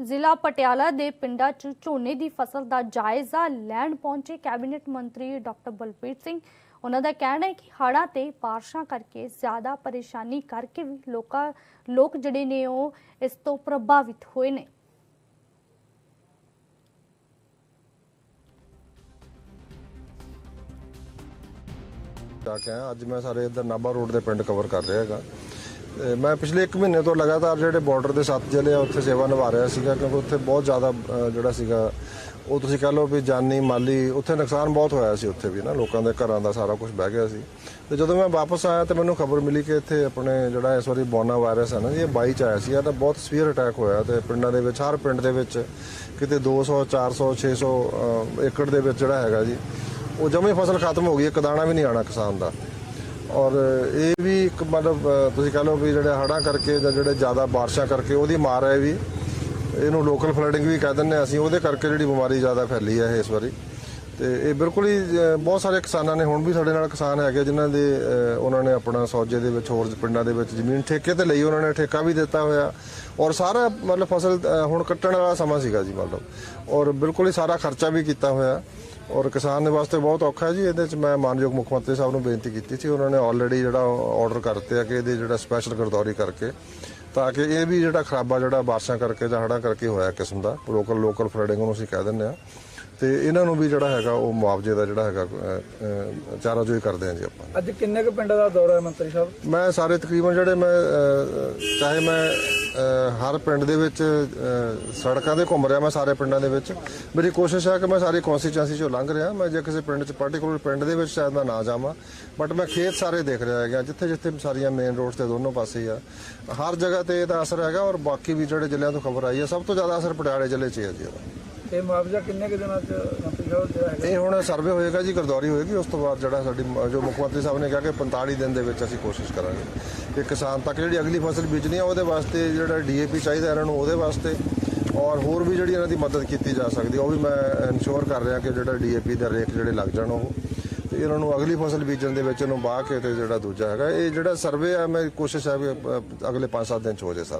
ਜ਼ਿਲ੍ਹਾ ਪਟਿਆਲਾ ਦੇ ਪਿੰਡਾਂ 'ਚ ਝੋਨੇ ਦੀ ਫਸਲ ਦਾ ਜਾਇਜ਼ਾ ਲੈਣ ਪਹੁੰਚੇ ਕੈਬਨਿਟ ਮੰਤਰੀ ਡਾਕਟਰ ਬਲਬੀਰ ਸਿੰਘ। ਉਹਨਾਂ ਦਾ ਕਹਿਣਾ ਹੈ ਕਿ ਹੜ੍ਹਾਂ ਤੇ ਬਾਰਿਸ਼ਾਂ ਕਰਕੇ ਜ਼ਿਆਦਾ ਪਰੇਸ਼ਾਨੀ ਕਰਕੇ ਵੀ ਲੋਕਾਂ, ਲੋਕ ਜਿਹੜੇ ਨੇ ਉਹ ਇਸ ਤੋਂ ਪ੍ਰਭਾਵਿਤ ਹੋਏ ਨੇ। ਜਾ ਕੇ ਅੱਜ ਮੈਂ ਸਾਰੇ ਇੱਧਰ ਨਾਭਾ ਰੋਡ ਦੇ ਪਿੰਡ ਕਵਰ ਕਰ ਰਿਹਾ ਹੈਗਾ। ਮੈਂ ਪਿਛਲੇ 1 ਮਹੀਨੇ ਤੋਂ ਲਗਾਤਾਰ ਜਿਹੜੇ ਬਾਰਡਰ ਦੇ ਸੱਤ ਜ਼ਿਲ੍ਹੇ ਆ ਉੱਥੇ ਸੇਵਾ ਨਿਭਾ ਰਿਹਾ ਸੀਗਾ ਕਿਉਂਕਿ ਉੱਥੇ ਬਹੁਤ ਜ਼ਿਆਦਾ ਜਿਹੜਾ ਸੀਗਾ ਉਹ ਤੁਸੀਂ ਕਹ ਲਓ ਵੀ ਜਾਨੀ ਮਾਲੀ ਉੱਥੇ ਨੁਕਸਾਨ ਬਹੁਤ ਹੋਇਆ ਸੀ ਉੱਥੇ ਵੀ ਨਾ ਲੋਕਾਂ ਦੇ ਘਰਾਂ ਦਾ ਸਾਰਾ ਕੁਝ ਬਹਿ ਗਿਆ ਸੀ। ਤੇ ਜਦੋਂ ਮੈਂ ਵਾਪਸ ਆਇਆ ਤੇ ਮੈਨੂੰ ਖਬਰ ਮਿਲੀ ਕਿ ਇੱਥੇ ਆਪਣੇ ਜਿਹੜਾ ਇਸ ਵਾਰੀ ਬੋਨਾ ਵਾਇਰਸ ਹੈ ਨਾ ਜੀ ਇਹ 22 ਚ ਆਇਆ ਸੀ ਇਹ ਤਾਂ ਬਹੁਤ ਸਵੀਅਰ ਅਟੈਕ ਹੋਇਆ ਤੇ ਪਿੰਡਾਂ ਦੇ ਵਿੱਚ ਹਰ ਪਿੰਡ ਦੇ ਵਿੱਚ ਕਿਤੇ 200 400 600 ਅ, ਏਕੜ ਦੇ ਵਿੱਚ ਜਿਹੜਾ ਹੈਗਾ ਜੀ ਉਹ ਜਮੇ ਫਸਲ ਖਤਮ ਹੋ ਗਈ ਇੱਕ ਦਾਣਾ ਵੀ ਨਹੀਂ ਆਣਾ ਕਿਸਾਨ ਦਾ। ਔਰ ਇਹ ਵੀ ਇੱਕ ਮਤਲਬ ਤੁਸੀਂ ਕਹ ਲਓ ਵੀ ਜਿਹੜੇ ਹੜ੍ਹਾਂ ਕਰਕੇ ਜਾਂ ਜਿਹੜੇ ਜ਼ਿਆਦਾ ਬਾਰਿਸ਼ਾਂ ਕਰਕੇ ਉਹਦੀ ਮਾਰ ਹੈ ਵੀ। ਇਹਨੂੰ ਲੋਕਲ ਫਲੱਡਿੰਗ ਵੀ ਕਹਿ ਦਿੰਦੇ ਹਾਂ ਅਸੀਂ, ਉਹਦੇ ਕਰਕੇ ਜਿਹੜੀ ਬਿਮਾਰੀ ਜ਼ਿਆਦਾ ਫੈਲੀ ਹੈ ਇਸ ਵਾਰੀ। ਤੇ ਇਹ ਬਿਲਕੁਲ ਹੀ ਬਹੁਤ ਸਾਰੇ ਕਿਸਾਨਾਂ ਨੇ, ਹੁਣ ਵੀ ਸਾਡੇ ਨਾਲ ਕਿਸਾਨ ਹੈਗੇ ਜਿਨ੍ਹਾਂ ਦੇ ਉਹਨਾਂ ਨੇ ਆਪਣਾ ਸੌਜੇ ਦੇ ਵਿੱਚ, ਹੋਰ ਪਿੰਡਾਂ ਦੇ ਵਿੱਚ ਜ਼ਮੀਨ ਠੇਕੇ ਤੇ ਲਈ, ਉਹਨਾਂ ਨੇ ਠੇਕਾ ਵੀ ਦਿੱਤਾ ਹੋਇਆ। ਔਰ ਸਾਰਾ ਮਤਲਬ ਫਸਲ ਹੁਣ ਕੱਟਣ ਵਾਲਾ ਸਮਾਂ ਸੀਗਾ ਜੀ ਮਤਲਬ। ਔਰ ਬਿਲਕੁਲ ਹੀ ਸਾਰਾ ਖਰਚਾ ਵੀ ਕੀਤਾ ਹੋਇਆ। ਔਰ ਕਿਸਾਨ ਦੇ ਵਾਸਤੇ ਬਹੁਤ ਔਖਾ ਹੈ ਜੀ, ਇਹਦੇ ਚ ਮੈਂ ਮਾਨਯੋਗ ਮੁੱਖ ਮੰਤਰੀ ਸਾਹਿਬ ਨੂੰ ਬੇਨਤੀ ਕੀਤੀ ਸੀ, ਉਹਨਾਂ ਨੇ ਆਲਰੇਡੀ ਜਿਹੜਾ ਆਰਡਰ ਕਰਤੇ ਆ ਕਿ ਇਹਦੇ ਜਿਹੜਾ ਸਪੈਸ਼ਲ ਗਰਦੌਰੀ ਕਰਕੇ, ਤਾਂ ਕਿ ਇਹ ਵੀ ਜਿਹੜਾ ਖਰਾਬਾ ਜਿਹੜਾ ਬਾਰਿਸ਼ਾਂ ਕਰਕੇ ਜਾਂ ਹੜ੍ਹਾਂ ਕਰਕੇ ਹੋਇਆ ਕਿਸਮ ਦਾ ਲੋਕਲ ਲੋਕਲ ਫਲੱਡਿੰਗ ਨੂੰ ਅਸੀਂ ਕਹਿ ਦਿੰਦੇ ਆ ਤੇ ਇਹਨਾਂ ਨੂੰ ਵੀ ਜਿਹੜਾ ਹੈਗਾ ਉਹ ਮੁਆਵਜ਼ੇ ਦਾ ਜਿਹੜਾ ਹੈਗਾ ਚਾਰਾ ਜੋਈ ਕਰਦੇ ਆ ਜੀ ਆਪਾਂ। ਅੱਜ ਕਿੰਨੇ ਕੁ ਪਿੰਡਾਂ ਦਾ ਦੌਰਾ ਹੈ ਮੰਤਰੀ ਸਾਹਿਬ? ਮੈਂ ਸਾਰੇ ਤਕਰੀਬਨ ਜਿਹੜੇ ਮੈਂ ਚਾਹੇ ਮੈਂ ਹਰ ਪਿੰਡ ਦੇ ਵਿੱਚ ਸੜਕਾਂ ਤੇ ਘੁੰਮ ਰਿਹਾ ਮੈਂ ਸਾਰੇ ਪਿੰਡਾਂ ਦੇ ਵਿੱਚ। ਮੇਰੀ ਕੋਸ਼ਿਸ਼ ਹੈ ਕਿ ਮੈਂ ਸਾਰੀ ਕਨਸਟੀਚੁਐਂਸੀ ਚੋਂ ਲੰਘ ਰਿਹਾ। ਮੈਂ ਜੇ ਕਿਸੇ ਪਿੰਡ 'ਚ ਪਾਰਟਿਕੂਲਰ ਪਿੰਡ ਦੇ ਵਿੱਚ ਸ਼ਾਇਦ ਮੈਂ ਨਾ ਜਾਵਾਂ ਬਟ ਮੈਂ ਖੇਤ ਸਾਰੇ ਦੇਖ ਰਿਹਾ ਹੈਗਾ ਜਿੱਥੇ ਜਿੱਥੇ ਸਾਰੀਆਂ ਮੇਨ ਰੋਡਸ ਤੇ ਦੋਨੋਂ ਪਾਸੇ ਆ। ਹਰ ਜਗ੍ਹਾ ਤੇ ਇਹਦਾ ਅਸਰ ਹੈਗਾ ਔਰ ਬਾਕੀ ਵੀ ਜਿਹੜੇ ਜ਼ਿਲ੍ਹਿਆਂ ਤੋਂ ਖਬਰ ਆਈ ਹੈ ਸਭ ਤੋਂ ਜ਼ਿਆਦਾ ਅਸਰ ਪਟਿਆਲੇ ਜ਼ਿਲ੍ਹੇ 'ਚ ਹੀ ਹੈ ਜੀ ਇਹ ਮੁਆਵਜ਼ਾ ਕਿੰਨੇ ਕੁ ਦਿਨਾਂ ਚ ਮੰਤਰੀ ਸਾਹਿਬ ਜਿਹੜਾ ਹੈਗਾ? ਇਹ ਹੁਣ ਸਰਵੇ ਹੋਏਗਾ ਜੀ ਗਰਦੌਰੀ ਹੋਏਗੀ ਉਸ ਤੋਂ ਬਾਅਦ ਜਿਹੜਾ ਸਾਡੀ ਜੋ ਮੁੱਖ ਮੰਤਰੀ ਸਾਹਿਬ ਨੇ ਕਿਹਾ ਕਿ 45 ਦਿਨ ਦੇ ਵਿੱਚ ਅਸੀਂ ਕੋਸ਼ਿਸ਼ ਕਰਾਂਗੇ ਕਿ ਕਿਸਾਨ ਤੱਕ ਜਿਹੜੀ ਅਗਲੀ ਫਸਲ ਬੀਜਣੀ ਆ ਉਹਦੇ ਵਾਸਤੇ ਜਿਹੜਾ ਡੀਏਪੀ ਚਾਹੀਦਾ ਇਹਨਾਂ ਨੂੰ ਉਹਦੇ ਵਾਸਤੇ ਔਰ ਹੋਰ ਵੀ ਜਿਹੜੀ ਇਹਨਾਂ ਦੀ ਮਦਦ ਕੀਤੀ ਜਾ ਸਕਦੀ ਹੈ, ਉਹ ਵੀ ਮੈਂ ਇਨਸ਼ੋਰ ਕਰ ਰਿਹਾ ਕਿ ਜਿਹੜਾ ਡੀਏਪੀ ਦਾ ਰੇਟ ਜਿਹੜੇ ਲੱਗ ਜਾਣ ਉਹ ਤੇ ਇਹਨਾਂ ਨੂੰ ਅਗਲੀ ਫਸਲ ਬੀਜਣ ਦੇ ਵਿੱਚ ਇਹਨੂੰ ਬਾਹ ਕੇ ਤੇ ਜਿਹੜਾ ਦੂਜਾ ਹੈਗਾ ਇਹ ਜਿਹੜਾ ਸਰਵੇ ਆ ਮੈਂ ਕੋਸ਼ਿਸ਼ ਹੈ ਵੀ ਅਗਲੇ 5-7 ਦਿਨ ਚ ਹੋ ਜਾਏ ਸਾਰਾ।